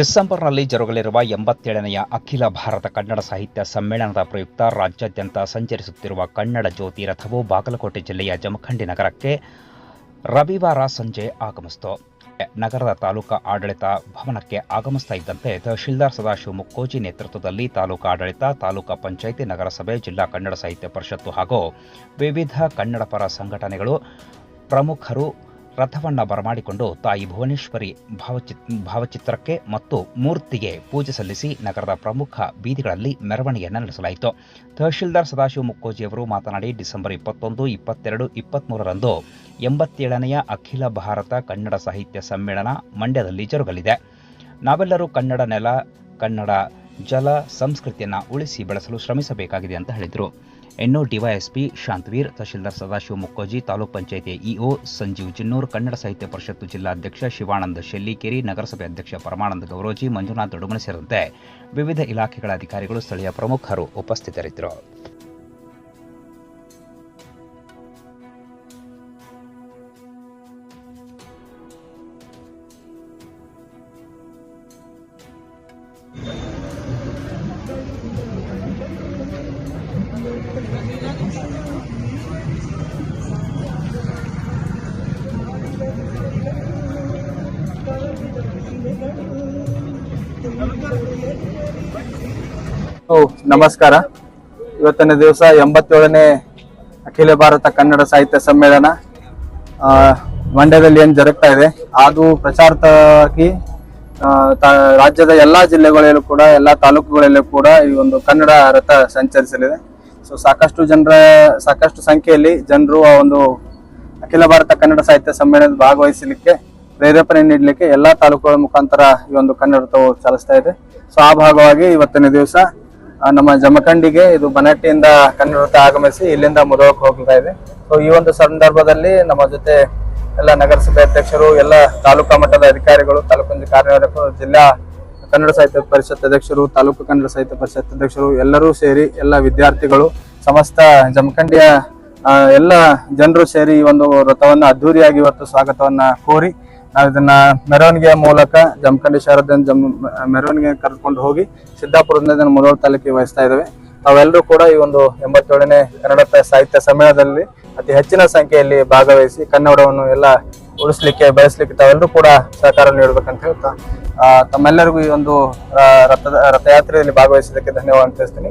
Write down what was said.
ಡಿಸೆಂಬರ್ನಲ್ಲಿ ಜರುಗಲಿರುವ ಎಂಬತ್ತೇಳನೆಯ ಅಖಿಲ ಭಾರತ ಕನ್ನಡ ಸಾಹಿತ್ಯ ಸಮ್ಮೇಳನದ ಪ್ರಯುಕ್ತ ರಾಜ್ಯಾದ್ಯಂತ ಸಂಚರಿಸುತ್ತಿರುವ ಕನ್ನಡ ಜ್ಯೋತಿ ರಥವು ಬಾಗಲಕೋಟೆ ಜಿಲ್ಲೆಯ ಜಮಖಂಡಿ ನಗರಕ್ಕೆ ರವಿವಾರ ಸಂಜೆ ಆಗಮಿಸಿತು. ನಗರದ ತಾಲೂಕಾ ಆಡಳಿತ ಭವನಕ್ಕೆ ಆಗಮಿಸ್ತಾ ಇದ್ದಂತೆ ತಹಶೀಲ್ದಾರ್ ಸದಾಶಿವ ಮುಕ್ಕೋಜಿ ನೇತೃತ್ವದಲ್ಲಿ ತಾಲೂಕಾ ಆಡಳಿತ, ತಾಲೂಕಾ ಪಂಚಾಯಿತಿ, ನಗರಸಭೆ, ಜಿಲ್ಲಾ ಕನ್ನಡ ಸಾಹಿತ್ಯ ಪರಿಷತ್ತು ಹಾಗೂ ವಿವಿಧ ಕನ್ನಡ ಪರ ಸಂಘಟನೆಗಳು ಪ್ರಮುಖರು ರಥವನ್ನ ಬರಮಾಡಿಕೊಂಡು ತಾಯಿ ಭುವನೇಶ್ವರಿ ಭಾವಚಿತ್, ಭಾವಚಿತ್ರಕ್ಕೆ ಮತ್ತು ಮೂರ್ತಿಗೆ ಪೂಜೆ ಸಲ್ಲಿಸಿ ನಗರದ ಪ್ರಮುಖ ಬೀದಿಗಳಲ್ಲಿ ಮೆರವಣಿಗೆಯನ್ನು ನಡೆಸಲಾಯಿತು. ತಹಶೀಲ್ದಾರ್ ಸದಾಶಿವ ಮುಕ್ಕೋಜಿಯವರು ಮಾತನಾಡಿ, ಡಿಸೆಂಬರ್ ಇಪ್ಪತ್ತೊಂದು, ಇಪ್ಪತ್ತೆರಡು ಇಪ್ಪತ್ತ್ಮೂರರಂದು ಎಂಬತ್ತೇಳನೆಯ ಅಖಿಲ ಭಾರತ ಕನ್ನಡ ಸಾಹಿತ್ಯ ಸಮ್ಮೇಳನ ಮಂಡ್ಯದಲ್ಲಿ ಜರುಗಲಿದೆ. ನಾವೆಲ್ಲರೂ ಕನ್ನಡ ನೆಲ, ಕನ್ನಡ ಜಲ ಸಂಸ್ಕೃತಿಯನ್ನು ಉಳಿಸಿ ಬೆಳೆಸಲು ಶ್ರಮಿಸಬೇಕಾಗಿದೆ ಅಂತ ಹೇಳಿದರು. ಇನ್ನು ಡಿವೈಎಸ್ಪಿ ಶಾಂತವೀರ್, ತಹಶೀಲ್ದಾರ್ ಸದಾಶಿವ ಮುಕ್ಕೋಜಿ, ತಾಲೂಕ್ ಪಂಚಾಯಿತಿ ಇಒ ಸಂಜೀವ್ ಜಿನ್ನೂರ್ ಕನ್ನಡ ಸಾಹಿತ್ಯ ಪರಿಷತ್ತು ಜಿಲ್ಲಾಧ್ಯಕ್ಷ ಶಿವಾನಂದ ಶೆಲ್ಲಿಕೇರಿ, ನಗರಸಭೆ ಅಧ್ಯಕ್ಷ ಪರಮಾನಂದ ಗೌರೋಜಿ, ಮಂಜುನಾಥ್ ದೊಡುಮನೆ ಸೇರಿದಂತೆ ವಿವಿಧ ಇಲಾಖೆಗಳ ಅಧಿಕಾರಿಗಳು ಸ್ಥಳೀಯ ಪ್ರಮುಖರು ಉಪಸ್ಥಿತರಿದ್ದರು. ನಮಸ್ಕಾರ. ಇವತ್ತನೇ ದಿವಸ ಎಂಬತ್ತೇಳನೇ ಅಖಿಲ ಭಾರತ ಕನ್ನಡ ಸಾಹಿತ್ಯ ಸಮ್ಮೇಳನ ಮಂಡ್ಯದಲ್ಲಿ ಏನು ಜರುಗ್ತಾ ಇದೆ. ಅದು ಪ್ರಚಾರಕ್ಕಾಗಿ ರಾಜ್ಯದ ಎಲ್ಲಾ ಜಿಲ್ಲೆಗಳಲ್ಲೂ ಕೂಡ, ಎಲ್ಲಾ ತಾಲೂಕುಗಳಲ್ಲೂ ಕೂಡ ಈ ಒಂದು ಕನ್ನಡ ರಥ ಸಂಚರಿಸಲಿದೆ. ಸೊ ಸಾಕಷ್ಟು ಜನರ, ಸಾಕಷ್ಟು ಸಂಖ್ಯೆಯಲ್ಲಿ ಜನರು ಆ ಒಂದು ಅಖಿಲ ಭಾರತ ಕನ್ನಡ ಸಾಹಿತ್ಯ ಸಮ್ಮೇಳನದ ಭಾಗವಹಿಸಲಿಕ್ಕೆ ಪ್ರೇರೇಪಣೆ ನೀಡಲಿಕ್ಕೆ ಎಲ್ಲ ತಾಲೂಕುಗಳ ಮುಖಾಂತರ ಈ ಒಂದು ಕನ್ನಡತವು ಚಾಲಿಸ್ತಾ ಇದೆ. ಸೊ ಆ ಭಾಗವಾಗಿ ಇವತ್ತಿನ ದಿವಸ ನಮ್ಮ ಜಮಖಂಡಿಗೆ ಇದು ಬನಟ್ಟಿಯಿಂದ ಕನ್ನಡತ ಆಗಮಿಸಿ ಇಲ್ಲಿಂದ ಮುದೋಳಕ್ಕೆ ಹೋಗ್ತಾ ಇದೆ. ಸೊ ಈ ಒಂದು ಸಂದರ್ಭದಲ್ಲಿ ನಮ್ಮ ಜೊತೆ ಎಲ್ಲ ನಗರಸಭೆ ಅಧ್ಯಕ್ಷರು, ಎಲ್ಲ ತಾಲೂಕಾ ಮಟ್ಟದ ಅಧಿಕಾರಿಗಳು, ತಾಲೂಕಿನ ಕಾರ್ಯನಿರ್ವಾಹಕರು ಜಿಲ್ಲಾ ಕನ್ನಡ ಸಾಹಿತ್ಯ ಪರಿಷತ್ ಅಧ್ಯಕ್ಷರು, ತಾಲೂಕು ಕನ್ನಡ ಸಾಹಿತ್ಯ ಪರಿಷತ್ ಅಧ್ಯಕ್ಷರು ಎಲ್ಲರೂ ಸೇರಿ ಎಲ್ಲ ವಿದ್ಯಾರ್ಥಿಗಳು, ಸಮಸ್ತ ಜಮಖಂಡಿಯ ಎಲ್ಲ ಜನರು ಸೇರಿ ಈ ಒಂದು ವ್ರತವನ್ನು ಅದ್ಧೂರಿಯಾಗಿ ಇವತ್ತು ಸ್ವಾಗತವನ್ನ ಕೋರಿ ನಾವು ಇದನ್ನ ಮೆರವಣಿಗೆಯ ಮೂಲಕ ಜಮಖಂಡಿ ಶಾರದ ಜಮ್ ಮೆರವಣಿಗೆ ಕರೆದುಕೊಂಡು ಹೋಗಿ ಸಿದ್ದಾಪುರದಿಂದ ಇದನ್ನು ಮುಧೋಳ ತಾಲೂಕಿಗೆ ವಹಿಸ್ತಾ ಇದ್ದೇವೆ. ತಾವೆಲ್ಲರೂ ಕೂಡ ಈ ಒಂದು ಎಂಬತ್ತೇಳನೇ ಕನ್ನಡ ಸಾಹಿತ್ಯ ಸಮ್ಮೇಳನದಲ್ಲಿ ಅತಿ ಹೆಚ್ಚಿನ ಸಂಖ್ಯೆಯಲ್ಲಿ ಭಾಗವಹಿಸಿ ಕನ್ನಡವನ್ನು ಎಲ್ಲ ಉಳಿಸ್ಲಿಕ್ಕೆ, ಬೆಳೆಸ್ಲಿಕ್ಕೆ ತಾವೆಲ್ಲರೂ ಕೂಡ ಸಹಕಾರ ನೀಡಬೇಕಂತ ಹೇಳ್ತಾ ತಮ್ಮೆಲ್ಲರಿಗೂ ಈ ಒಂದು ರಥದ, ರಥಯಾತ್ರೆಯಲ್ಲಿ ಭಾಗವಹಿಸಿದ್ದಕ್ಕೆ ಧನ್ಯವಾದ ತಿಳಿಸ್ತೀನಿ